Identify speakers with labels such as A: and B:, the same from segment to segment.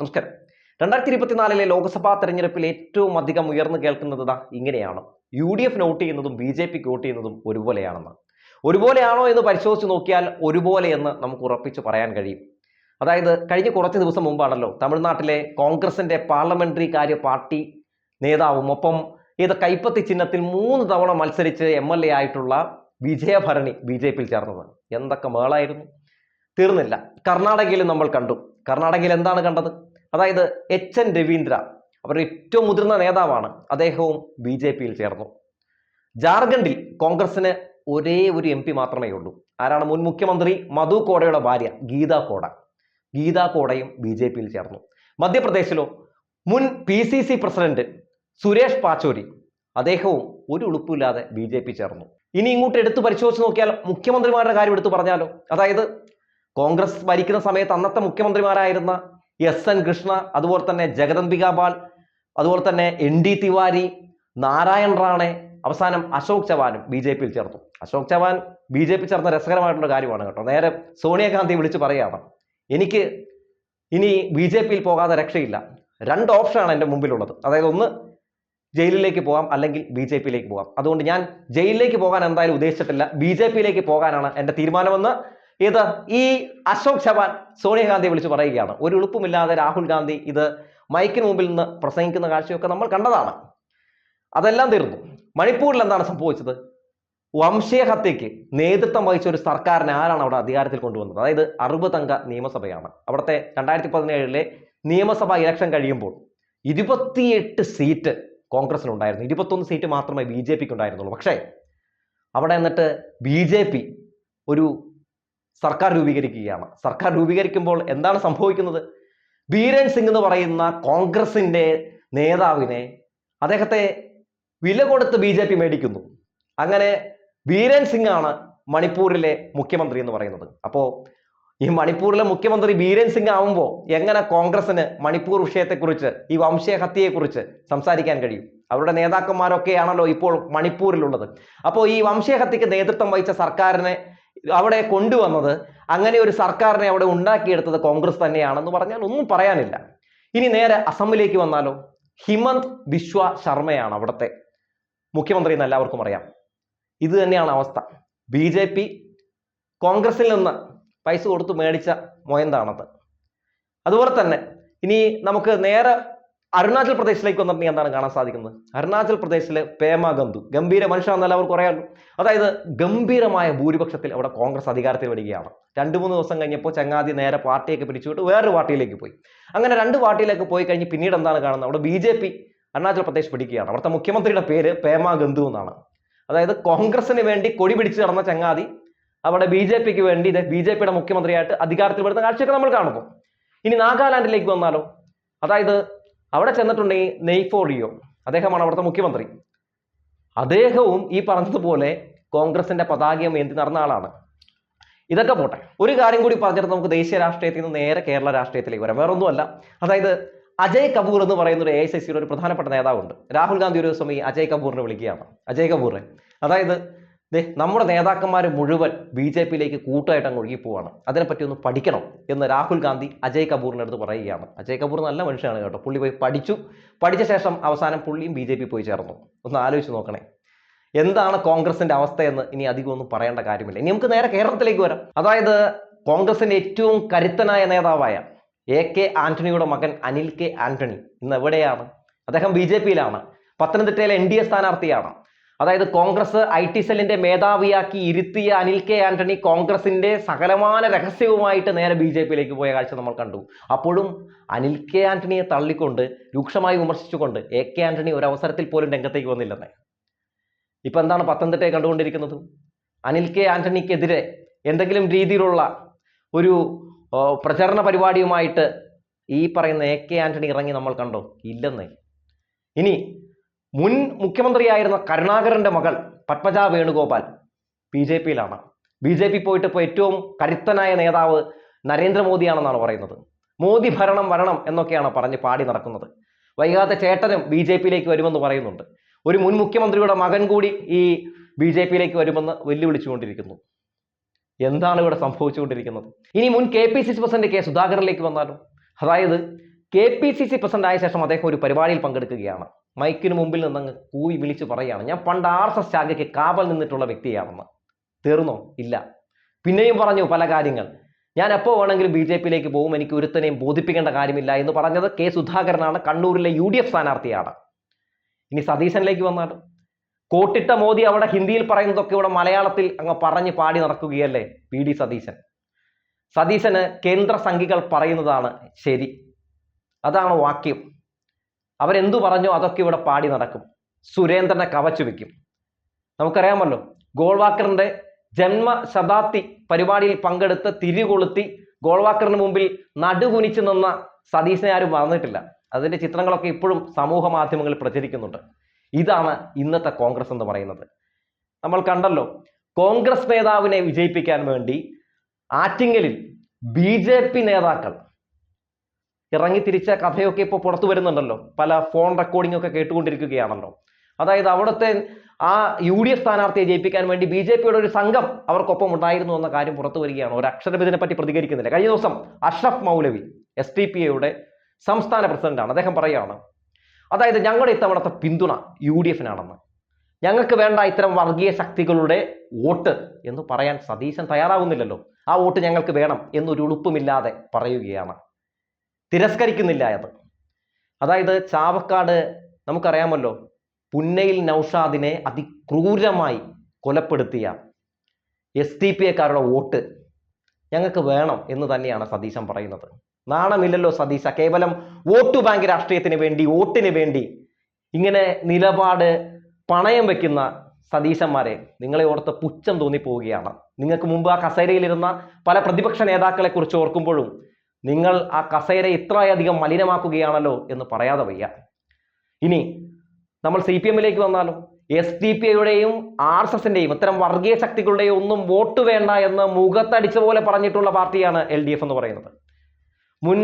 A: നമസ്കാരം രണ്ടായിരത്തി ഇരുപത്തിനാലിലെ ലോക്സഭാ തെരഞ്ഞെടുപ്പിൽ ഏറ്റവും അധികം ഉയർന്നു കേൾക്കുന്നത് ഇങ്ങനെയാണ് യു ഡി എഫ് നോട്ട് ചെയ്യുന്നതും ബി ജെ പിക്ക് വോട്ട് ചെയ്യുന്നതും ഒരുപോലെയാണെന്ന് ഒരുപോലെയാണോ എന്ന് പരിശോധിച്ച് നോക്കിയാൽ ഒരുപോലെ എന്ന് നമുക്ക് ഉറപ്പിച്ച് പറയാൻ കഴിയും അതായത് കഴിഞ്ഞ കുറച്ച് ദിവസം മുമ്പാണല്ലോ തമിഴ്നാട്ടിലെ കോൺഗ്രസിന്റെ പാർലമെന്ററി കാര്യ പാർട്ടി നേതാവും ഒപ്പം ഏത് കൈപ്പത്തി ചിഹ്നത്തിൽ മൂന്ന് തവണ മത്സരിച്ച് എം എൽ എ ആയിട്ടുള്ള വിജയഭരണി ബി ജെ പിയിൽ ചേർന്നത് എന്തൊക്കെ മേളായിരുന്നു തീർന്നില്ല കർണാടകയിൽ നമ്മൾ കണ്ടു കർണാടകയിൽ എന്താണ് കണ്ടത് അതായത് എച്ച് എൻ രവീന്ദ്ര അവരുടെ ഏറ്റവും മുതിർന്ന നേതാവാണ് അദ്ദേഹവും ബി ജെ പിയിൽ ചേർന്നു ജാർഖണ്ഡിൽ കോൺഗ്രസിന് ഒരേ ഒരു എം പി മാത്രമേ ഉള്ളൂ ആരാണ് മുൻ മുഖ്യമന്ത്രി മധു കോടയുടെ ഭാര്യ ഗീത കോട ഗീത കോടയും ബി ജെ പിയിൽ ചേർന്നു മധ്യപ്രദേശിലോ മുൻ P C C president Suresh Pachouri അദ്ദേഹവും ഒരു ഉളുപ്പില്ലാതെ ബി ജെ പി ചേർന്നു ഇനി ഇങ്ങോട്ട് എടുത്തു പരിശോധിച്ച് നോക്കിയാൽ മുഖ്യമന്ത്രിമാരുടെ കാര്യം എടുത്തു പറഞ്ഞാലോ അതായത് കോൺഗ്രസ് ഭരിക്കുന്ന സമയത്ത് അന്നത്തെ മുഖ്യമന്ത്രിമാരായിരുന്ന എസ് എൻ കൃഷ്ണ അതുപോലെ തന്നെ ജഗദംബിക പാൽ അതുപോലെ തന്നെ എൻ ഡി തിവാരി നാരായൺ റാണെ അവസാനം അശോക് ചവാനും ബി ജെ പിയിൽ ചേർത്തു Ashok Chavan B J P ചേർന്ന രസകരമായിട്ടുള്ള കാര്യമാണ് കേട്ടോ നേരെ സോണിയാഗാന്ധി വിളിച്ച് പറയുകയാണ് എനിക്ക് ഇനി ബി ജെ പിയിൽ പോകാതെ രക്ഷയില്ല രണ്ട് ഓപ്ഷനാണ് എൻ്റെ മുമ്പിലുള്ളത് അതായത് ഒന്ന് ജയിലിലേക്ക് പോകാം അല്ലെങ്കിൽ ബി ജെ പിയിലേക്ക് പോകാം അതുകൊണ്ട് ഞാൻ ജയിലിലേക്ക് പോകാൻ എന്തായാലും ഉദ്ദേശിച്ചിട്ടില്ല ബി ജെ പിയിലേക്ക് പോകാനാണ് എൻ്റെ തീരുമാനമെന്ന് ഇത് ഈ അശോക് ചവാൻ സോണിയാഗാന്ധിയെ വിളിച്ച് പറയുകയാണ് ഒരു എളുപ്പമില്ലാതെ രാഹുൽ ഗാന്ധി ഇത് മൈക്കിന് മുമ്പിൽ നിന്ന് പ്രസംഗിക്കുന്ന കാഴ്ചയൊക്കെ നമ്മൾ കണ്ടതാണ് അതെല്ലാം തീർന്നു മണിപ്പൂരിൽ എന്താണ് സംഭവിച്ചത് വംശീയഹത്യയ്ക്ക് നേതൃത്വം വഹിച്ച ഒരു സർക്കാരിനെ ആരാണ് അവിടെ അധികാരത്തിൽ കൊണ്ടുവന്നത് അതായത് അറുപതംഗ നിയമസഭയാണ് അവിടുത്തെ രണ്ടായിരത്തി പതിനേഴിലെ നിയമസഭാ ഇലക്ഷൻ കഴിയുമ്പോൾ ഇരുപത്തിയെട്ട് സീറ്റ് കോൺഗ്രസിനുണ്ടായിരുന്നു ഇരുപത്തൊന്ന് സീറ്റ് മാത്രമേ ബി ജെ പിക്ക് ഉണ്ടായിരുന്നുള്ളൂ പക്ഷേ അവിടെ എന്നിട്ട് ബി ജെ പി ഒരു സർക്കാർ രൂപീകരിക്കുകയാണ് സർക്കാർ രൂപീകരിക്കുമ്പോൾ എന്താണ് സംഭവിക്കുന്നത് ബീരൻ സിംഗ് എന്ന് പറയുന്ന കോൺഗ്രസിൻ്റെ നേതാവിനെ അദ്ദേഹത്തെ വില കൊടുത്ത് ബി ജെ പി മേടിക്കുന്നു അങ്ങനെ ബീരൻ സിംഗ് ആണ് മണിപ്പൂരിലെ മുഖ്യമന്ത്രി എന്ന് പറയുന്നത് അപ്പോൾ ഈ മണിപ്പൂരിലെ മുഖ്യമന്ത്രി ബീരൻ സിംഗ് ആവുമ്പോൾ എങ്ങനെ കോൺഗ്രസിന് മണിപ്പൂർ വിഷയത്തെക്കുറിച്ച് ഈ വംശഹത്യയെക്കുറിച്ച് സംസാരിക്കാൻ കഴിയും അവരുടെ നേതാക്കന്മാരൊക്കെയാണല്ലോ ഇപ്പോൾ മണിപ്പൂരിലുള്ളത് അപ്പോൾ ഈ വംശഹത്യക്ക് നേതൃത്വം വഹിച്ച സർക്കാരിനെ അവിടെ കൊണ്ടുവന്നത് അങ്ങനെ ഒരു സർക്കാരിനെ അവിടെ ഉണ്ടാക്കിയെടുത്തത് കോൺഗ്രസ് തന്നെയാണെന്ന് പറഞ്ഞാൽ ഒന്നും പറയാനില്ല ഇനി നേരെ അസമിലേക്ക് വന്നാലോ ഹിമന്ത് ബിശ്വ ശർമ്മയാണ് അവിടുത്തെ മുഖ്യമന്ത്രി എന്ന് എല്ലാവർക്കും അറിയാം ഇത് തന്നെയാണ് അവസ്ഥ ബി ജെ പി കോൺഗ്രസിൽ നിന്ന് പൈസ കൊടുത്ത് മേടിച്ച മൊയന്താണത് അതുപോലെ തന്നെ ഇനി നമുക്ക് നേരെ അരുണാചൽ പ്രദേശിലേക്ക് വന്നിട്ട് എന്താണ് കാണാൻ സാധിക്കുന്നത് അരുണാചൽ പ്രദേശിലെ പേമ ഗന്ധു ഗംഭീര മനുഷ്യനാണെന്ന് എല്ലാവർക്കും അറിയാം അതായത് ഗംഭീരമായ ഭൂരിപക്ഷത്തിൽ അവിടെ കോൺഗ്രസ് അധികാരത്തിൽ വരികയാണ് രണ്ട് മൂന്ന് ദിവസം കഴിഞ്ഞപ്പോൾ ചങ്ങാതി നേരെ പാർട്ടിയൊക്കെ പിടിച്ചുവിട്ട് വേറൊരു പാർട്ടിയിലേക്ക് പോയി അങ്ങനെ രണ്ട് പാർട്ടിയിലേക്ക് പോയി കഴിഞ്ഞ് പിന്നീട് എന്താണ് കാണുന്നത് അവിടെ B J P Arunachal Pradesh പിടിക്കുകയാണ് അവിടുത്തെ മുഖ്യമന്ത്രിയുടെ പേര് പേമ ഗന്ധു എന്നാണ് അതായത് കോൺഗ്രസിന് വേണ്ടി കൊടി പിടിച്ച് നടന്ന ചങ്ങാതി അവിടെ ബി ജെ പിക്ക് വേണ്ടി ഇത് ബി ജെ പിയുടെ മുഖ്യമന്ത്രിയായിട്ട് അധികാരത്തിൽ വരുന്ന കാഴ്ചയൊക്കെ നമ്മൾ കാണുന്നു ഇനി നാഗാലാൻഡിലേക്ക് വന്നാലോ അതായത് അവിടെ ചെന്നിട്ടുണ്ടെങ്കിൽ നെയ്ഫോളിയോ അദ്ദേഹമാണ് അവിടുത്തെ മുഖ്യമന്ത്രി അദ്ദേഹവും ഈ പറഞ്ഞതുപോലെ കോൺഗ്രസിന്റെ പതാകയും എന്തി നടന്ന ആളാണ് ഇതൊക്കെ പോട്ടെ ഒരു കാര്യം കൂടി പറഞ്ഞിട്ട് നമുക്ക് ദേശീയ രാഷ്ട്രീയത്തിൽ നിന്ന് നേരെ കേരള രാഷ്ട്രീയത്തിലേക്ക് വരാം വേറൊന്നുമല്ല അതായത് അജയ് കപൂർ എന്ന് പറയുന്ന ഒരു എ ഐ സി സിയുടെ ഒരു പ്രധാനപ്പെട്ട നേതാവുണ്ട് രാഹുൽ ഗാന്ധി ഒരു ദിവസം ഈ അജയ് കപൂറിനെ വിളിക്കുകയാണ് അജയ് കപൂറെ അതായത് ദേ നമ്മുടെ നേതാക്കന്മാർ മുഴുവൻ ബി ജെ പിയിലേക്ക് കൂട്ടായിട്ട് അങ്ങ് ഒഴുകിപ്പോവാണ് അതിനെപ്പറ്റി ഒന്ന് പഠിക്കണം എന്ന് രാഹുൽ ഗാന്ധി അജയ് കപൂറിൻ്റെ അടുത്ത് പറയുകയാണ് അജയ് കപൂർ നല്ല മനുഷ്യനാണ് കേട്ടോ പുള്ളി പോയി പഠിച്ചു പഠിച്ച ശേഷം അവസാനം പുള്ളിയും ബി ജെ പി പോയി ചേർന്നു ഒന്ന് ആലോചിച്ച് നോക്കണേ എന്താണ് കോൺഗ്രസിന്റെ അവസ്ഥയെന്ന് ഇനി അധികം ഒന്നും പറയേണ്ട കാര്യമില്ല ഇനി നമുക്ക് നേരെ കേരളത്തിലേക്ക് വരാം അതായത് കോൺഗ്രസിന്റെ ഏറ്റവും കരുത്തനായ നേതാവായ എ കെ ആന്റണിയുടെ മകൻ അനിൽ കെ ആന്റണി ഇന്ന് എവിടെയാണ് അദ്ദേഹം ബി ജെ പിയിലാണ് പത്തനംതിട്ടയിലെ എൻ ഡി എ സ്ഥാനാർത്ഥിയാണ് അതായത് കോൺഗ്രസ് ഐ ടി സെല്ലിന്റെ മേധാവിയാക്കി ഇരുത്തിയ അനിൽ കെ ആന്റണി കോൺഗ്രസിന്റെ സകലമാന രഹസ്യവുമായിട്ട് നേരെ ബി ജെ പിയിലേക്ക് പോയ കാഴ്ച നമ്മൾ കണ്ടു അപ്പോഴും അനിൽ കെ ആന്റണിയെ തള്ളിക്കൊണ്ട് രൂക്ഷമായി വിമർശിച്ചുകൊണ്ട് എ കെ ആന്റണി ഒരു അവസരത്തിൽ പോലും രംഗത്തേക്ക് വന്നില്ലെന്നേ ഇപ്പം എന്താണ് പത്തനംതിട്ടയെ കണ്ടുകൊണ്ടിരിക്കുന്നത് അനിൽ കെ ആന്റണിക്കെതിരെ എന്തെങ്കിലും രീതിയിലുള്ള ഒരു പ്രചരണ പരിപാടിയുമായിട്ട് ഈ പറയുന്ന എ കെ ആന്റണി ഇറങ്ങി നമ്മൾ കണ്ടോ ഇല്ലെന്നേ ഇനി മുൻ മുഖ്യമന്ത്രിയായിരുന്ന കരുണാകരന്റെ മകൾ പത്മജ വേണുഗോപാൽ ബി ജെ പിയിലാണ് ബി ജെ പി പോയിട്ട് ഇപ്പോൾ ഏറ്റവും കരുത്തനായ നേതാവ് നരേന്ദ്രമോദിയാണെന്നാണ് പറയുന്നത് മോദി ഭരണം വരണം എന്നൊക്കെയാണ് പറഞ്ഞ് പാടി നടക്കുന്നത് വൈകാതെ ചേട്ടനും ബി ജെ പിയിലേക്ക് വരുമെന്ന് പറയുന്നുണ്ട് ഒരു മുൻ മുഖ്യമന്ത്രിയുടെ മകൻ കൂടി ഈ ബി ജെ പിയിലേക്ക് വരുമെന്ന് വെല്ലുവിളിച്ചുകൊണ്ടിരിക്കുന്നു എന്താണ് ഇവിടെ സംഭവിച്ചുകൊണ്ടിരിക്കുന്നത് ഇനി മുൻ K P C C president K സുധാകരനിലേക്ക് വന്നാലും അതായത് K P C C president ആയ ശേഷം അദ്ദേഹം ഒരു പരിപാടിയിൽ പങ്കെടുക്കുകയാണ് മൈക്കിന് മുമ്പിൽ അങ്ങ് കൂവി വിളിച്ച് പറയുകയാണ് ഞാൻ പണ്ട് ആർ എസ് എസ് ശാഖയ്ക്ക് കാവൽ നിന്നിട്ടുള്ള വ്യക്തിയാണെന്ന് തീർന്നോ ഇല്ല പിന്നെയും പറഞ്ഞു പല കാര്യങ്ങൾ ഞാൻ എപ്പോൾ വേണമെങ്കിലും ബി ജെ പിയിലേക്ക് പോകും എനിക്ക് ഒരുത്തനെയും ബോധിപ്പിക്കേണ്ട കാര്യമില്ല എന്ന് പറഞ്ഞത് കെ സുധാകരനാണ് കണ്ണൂരിലെ യു ഡി എഫ് സ്ഥാനാർത്ഥിയാണ് ഇനി സതീശനിലേക്ക് വന്നാൽ കോട്ടിട്ട മോദി അവിടെ ഹിന്ദിയിൽ പറയുന്നതൊക്കെ ഇവിടെ മലയാളത്തിൽ അങ്ങ് പറഞ്ഞ് പാടി നടക്കുകയല്ലേ പി ഡി സതീശൻ സതീശന് കേന്ദ്ര സംഘികൾ പറയുന്നതാണ് ശരി അതാണ് വാക്യം അവരെന്തു പറഞ്ഞോ അതൊക്കെ ഇവിടെ പാടി നടക്കും സുരേന്ദ്രനെ കവച്ചു വെക്കും നമുക്കറിയാമല്ലോ ഗോൾവാക്കറിന്റെ ജന്മ ശതാബ്ദി പരിപാടിയിൽ പങ്കെടുത്ത് തിരികൊളുത്തി ഗോൾവാക്കറിന് മുമ്പിൽ നടുകുനിച്ചു നിന്ന സതീശനെ ആരും മറന്നിട്ടില്ല അതിന്റെ ചിത്രങ്ങളൊക്കെ ഇപ്പോഴും സമൂഹ മാധ്യമങ്ങളിൽ പ്രചരിക്കുന്നുണ്ട് ഇതാണ് ഇന്നത്തെ കോൺഗ്രസ് എന്ന് പറയുന്നത് നമ്മൾ കണ്ടല്ലോ കോൺഗ്രസ് നേതാവിനെ വിജയിപ്പിക്കാൻ വേണ്ടി ആറ്റിങ്ങലിൽ ബി നേതാക്കൾ ഇറങ്ങി തിരിച്ച കഥയൊക്കെ ഇപ്പോൾ പുറത്തു വരുന്നുണ്ടല്ലോ പല ഫോൺ റെക്കോർഡിംഗ് ഒക്കെ കേട്ടുകൊണ്ടിരിക്കുകയാണല്ലോ അതായത് അവിടുത്തെ ആ യു ഡി എഫ് സ്ഥാനാർത്ഥിയെ ജയിപ്പിക്കാൻ വേണ്ടി ബി ജെ പിയുടെ ഒരു സംഘം അവർക്കൊപ്പം ഉണ്ടായിരുന്നു എന്ന കാര്യം പുറത്തു വരികയാണ് ഒരു അക്ഷരം പറ്റി പ്രതികരിക്കുന്നില്ല കഴിഞ്ഞ ദിവസം Ashraf Maulavi S D P എയുടെ സംസ്ഥാന പ്രസിഡന്റാണ് അദ്ദേഹം പറയുകയാണ് അതായത് ഞങ്ങളുടെ ഇത്തവണത്തെ പിന്തുണ യു ഡി എഫിനാണെന്ന് ഞങ്ങൾക്ക് വേണ്ട ഇത്തരം വർഗീയ ശക്തികളുടെ വോട്ട് എന്ന് പറയാൻ സതീശൻ തയ്യാറാവുന്നില്ലല്ലോ ആ വോട്ട് ഞങ്ങൾക്ക് വേണം എന്നൊരു ഉളുപ്പുമില്ലാതെ പറയുകയാണ് തിരസ്കരിക്കുന്നില്ല അത് അതായത് ചാവക്കാട് നമുക്കറിയാമല്ലോ പുന്നയിൽ നൌഷാദിനെ അതിക്രൂരമായി കൊലപ്പെടുത്തിയ എസ് ടി പി എക്കാരുടെ വോട്ട് ഞങ്ങൾക്ക് വേണം എന്ന് തന്നെയാണ് സതീശൻ പറയുന്നത് നാണമില്ലല്ലോ സതീശ കേവലം വോട്ട് ബാങ്ക് രാഷ്ട്രീയത്തിന് വേണ്ടി വോട്ടിന് വേണ്ടി ഇങ്ങനെ നിലപാട് പണയം വെക്കുന്ന സതീശന്മാരെ നിങ്ങളെ ഓർത്ത് പുച്ഛം തോന്നിപ്പോവുകയാണ് നിങ്ങൾക്ക് മുമ്പ് ആ കസേരയിലിരുന്ന പല പ്രതിപക്ഷ നേതാക്കളെ കുറിച്ച് ഓർക്കുമ്പോഴും നിങ്ങൾ ആ കസേര ഇത്രയധികം മലിനമാക്കുകയാണല്ലോ എന്ന് പറയാതെ വയ്യ ഇനി നമ്മൾ സി പി എമ്മിലേക്ക് വന്നാലോ എസ് ഡി പി ഐയുടെയും ആർ എസ് എസിന്റെയും ഇത്തരം വർഗീയ ശക്തികളുടെയും ഒന്നും വോട്ട് വേണ്ട എന്ന് മുഖത്തടിച്ച പോലെ പറഞ്ഞിട്ടുള്ള പാർട്ടിയാണ് എൽ ഡി എഫ് എന്ന് പറയുന്നത് മുൻ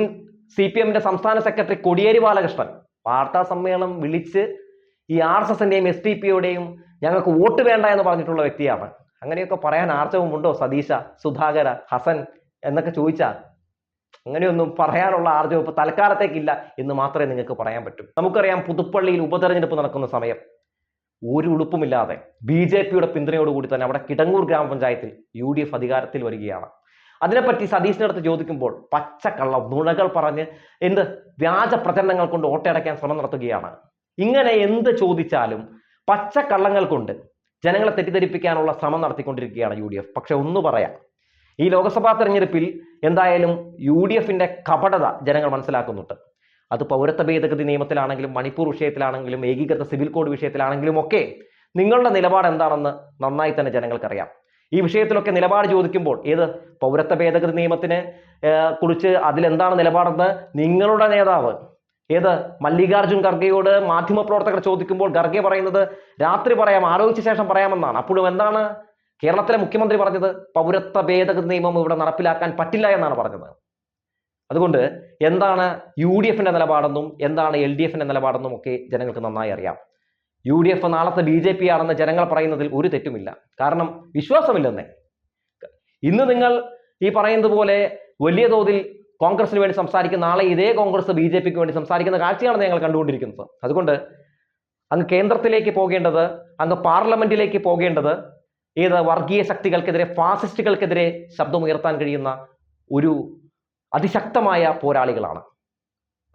A: സി പി എമ്മിന്റെ സംസ്ഥാന സെക്രട്ടറി കൊടിയേരി ബാലകൃഷ്ണൻ വാർത്താ സമ്മേളനം വിളിച്ച് ഈ ആർ എസ് എസിന്റെയും എസ് ഡി പിയുടെയും ഞങ്ങൾക്ക് വോട്ട് വേണ്ട എന്ന് പറഞ്ഞിട്ടുള്ള വ്യക്തിയാണ് അങ്ങനെയൊക്കെ പറയാൻ ആർജവമുണ്ടോ സതീശ സുധാകര ഹസൻ എന്നൊക്കെ ചോദിച്ചാൽ അങ്ങനെയൊന്നും പറയാനുള്ള ആർജവം ഇപ്പൊ തൽക്കാലത്തേക്കില്ല എന്ന് മാത്രമേ നിങ്ങൾക്ക് പറയാൻ പറ്റൂ നമുക്കറിയാം പുതുപ്പള്ളിയിൽ ഉപതെരഞ്ഞെടുപ്പ് നടക്കുന്ന സമയം ഒരു ഉളുപ്പുമില്ലാതെ ബി ജെ പിയുടെ പിന്തുണയോടുകൂടി തന്നെ അവിടെ കിടങ്ങൂർ ഗ്രാമപഞ്ചായത്തിൽ യു ഡി എഫ് അധികാരത്തിൽ വരികയാണ് അതിനെപ്പറ്റി സതീഷിനടുത്ത് ചോദിക്കുമ്പോൾ പച്ചക്കള്ള നുണകൾ പറഞ്ഞ് എന്ത് വ്യാജ പ്രചരണങ്ങൾ കൊണ്ട് ഓട്ടയടയ്ക്കാൻ ശ്രമം നടത്തുകയാണ് ഇങ്ങനെ എന്ത് ചോദിച്ചാലും പച്ചക്കള്ളങ്ങൾ കൊണ്ട് ജനങ്ങളെ തെറ്റിദ്ധരിപ്പിക്കാനുള്ള ശ്രമം നടത്തിക്കൊണ്ടിരിക്കുകയാണ് യു ഡി എഫ് പക്ഷെ ഒന്ന് പറയാം ഈ ലോക്സഭാ തെരഞ്ഞെടുപ്പിൽ എന്തായാലും യു ഡി എഫിൻ്റെ കപടത ജനങ്ങൾ മനസ്സിലാക്കുന്നുണ്ട് അത് പൗരത്വ ഭേദഗതി നിയമത്തിലാണെങ്കിലും മണിപ്പൂർ വിഷയത്തിലാണെങ്കിലും ഏകീകൃത സിവിൽ കോഡ് വിഷയത്തിലാണെങ്കിലും ഒക്കെ നിങ്ങളുടെ നിലപാട് എന്താണെന്ന് നന്നായി തന്നെ ജനങ്ങൾക്കറിയാം ഈ വിഷയത്തിലൊക്കെ നിലപാട് ചോദിക്കുമ്പോൾ ഏത് പൗരത്വ ഭേദഗതി നിയമത്തിനെ കുറിച്ച് അതിലെന്താണ് നിലപാടെന്ന് നിങ്ങളുടെ നേതാവ് ഏത് മല്ലികാർജുൻ ഖർഗയോട് പ്രവർത്തകർ ചോദിക്കുമ്പോൾ ഖർഗെ പറയുന്നത് രാത്രി പറയാം ആലോചിച്ച ശേഷം പറയാമെന്നാണ് അപ്പോഴും എന്താണ് കേരളത്തിലെ മുഖ്യമന്ത്രി പറഞ്ഞത് പൗരത്വ ഭേദഗതി നിയമം ഇവിടെ നടപ്പിലാക്കാൻ പറ്റില്ല എന്നാണ് പറഞ്ഞത് അതുകൊണ്ട് എന്താണ് യു ഡി എഫിന്റെ നിലപാടെന്നും എന്താണ് എൽ ഡി എഫിന്റെ നിലപാടെന്നും ഒക്കെ ജനങ്ങൾക്ക് നന്നായി അറിയാം യു ഡി എഫ് നാളത്തെ ബി ജെ പി ആണെന്ന് ജനങ്ങൾ പറയുന്നതിൽ ഒരു തെറ്റുമില്ല കാരണം വിശ്വാസമില്ലെന്നേ ഇന്ന് നിങ്ങൾ ഈ പറയുന്നത് പോലെ വലിയ തോതിൽ കോൺഗ്രസിന് വേണ്ടി സംസാരിക്കുന്ന നാളെ ഇതേ കോൺഗ്രസ് ബി ജെ പിക്ക് വേണ്ടി സംസാരിക്കുന്ന കാഴ്ചയാണ് ഞങ്ങൾ കണ്ടുകൊണ്ടിരിക്കുന്നത് അതുകൊണ്ട് അങ്ങ് കേന്ദ്രത്തിലേക്ക് പോകേണ്ടത് അങ്ങ് പാർലമെന്റിലേക്ക് പോകേണ്ടത് ഏത് വർഗീയ ശക്തികൾക്കെതിരെ ഫാസിസ്റ്റുകൾക്കെതിരെ ശബ്ദമുയർത്താൻ കഴിയുന്ന ഒരു അതിശക്തമായ പോരാളികളാണ്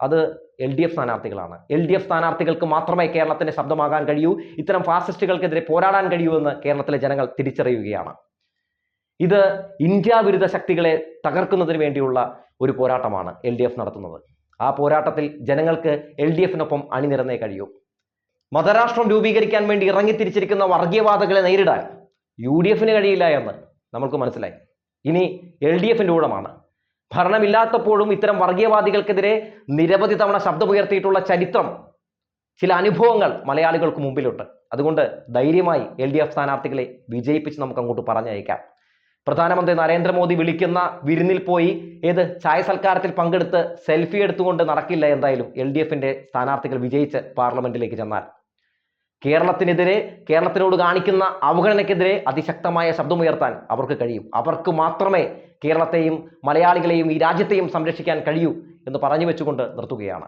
A: അത് എൽ ഡി എഫ് സ്ഥാനാർത്ഥികളാണ് എൽ ഡി എഫ് സ്ഥാനാർത്ഥികൾക്ക് മാത്രമേ കേരളത്തിന്റെ ശബ്ദമാകാൻ കഴിയൂ ഇത്തരം ഫാസിസ്റ്റുകൾക്കെതിരെ പോരാടാൻ കഴിയൂ എന്ന് കേരളത്തിലെ ജനങ്ങൾ തിരിച്ചറിയുകയാണ് ഇത് ഇന്ത്യ വിരുദ്ധ ശക്തികളെ തകർക്കുന്നതിന് വേണ്ടിയുള്ള ഒരു പോരാട്ടമാണ് എൽ ഡി എഫ് നടത്തുന്നത് ആ പോരാട്ടത്തിൽ ജനങ്ങൾക്ക് എൽ ഡി എഫിനൊപ്പം അണിനിരന്നേ കഴിയൂ മതരാഷ്ട്രം രൂപീകരിക്കാൻ വേണ്ടി ഇറങ്ങിത്തിരിച്ചിരിക്കുന്ന വർഗീയവാദികളെ നേരിടാൻ യു ഡി എഫിന് കഴിയില്ല എന്ന് നമ്മൾക്ക് മനസ്സിലായി ഇനി എൽ ഡി എഫിൻ്റെ ഊഴമാണ് ഭരണമില്ലാത്തപ്പോഴും ഇത്തരം വർഗീയവാദികൾക്കെതിരെ നിരവധി തവണ ശബ്ദമുയർത്തിയിട്ടുള്ള ചരിത്രം ചില അനുഭവങ്ങൾ മലയാളികൾക്ക് മുമ്പിലുണ്ട് അതുകൊണ്ട് ധൈര്യമായി എൽ ഡി എഫ് സ്ഥാനാർത്ഥികളെ വിജയിപ്പിച്ച് നമുക്ക് അങ്ങോട്ട് പറഞ്ഞയക്കാം പ്രധാനമന്ത്രി നരേന്ദ്രമോദി വിളിക്കുന്ന വിരുന്നിൽ പോയി ഏത് ചായ സൽക്കാരത്തിൽ പങ്കെടുത്ത് സെൽഫി എടുത്തുകൊണ്ട് നടക്കില്ല എന്തായാലും എൽ ഡി എഫിൻ്റെ സ്ഥാനാർത്ഥികൾ വിജയിച്ച് പാർലമെന്റിലേക്ക് ചെന്നാൽ കേരളത്തിനെതിരെ കേരളത്തിനോട് കാണിക്കുന്ന അവഗണനയ്ക്കെതിരെ അതിശക്തമായ ശബ്ദമുയർത്താൻ അവർക്ക് കഴിയും അവർക്ക് മാത്രമേ കേരളത്തെയും മലയാളികളെയും ഈ രാജ്യത്തെയും സംരക്ഷിക്കാൻ കഴിയൂ എന്ന് പറഞ്ഞു വെച്ചുകൊണ്ട് നിർത്തുകയാണ്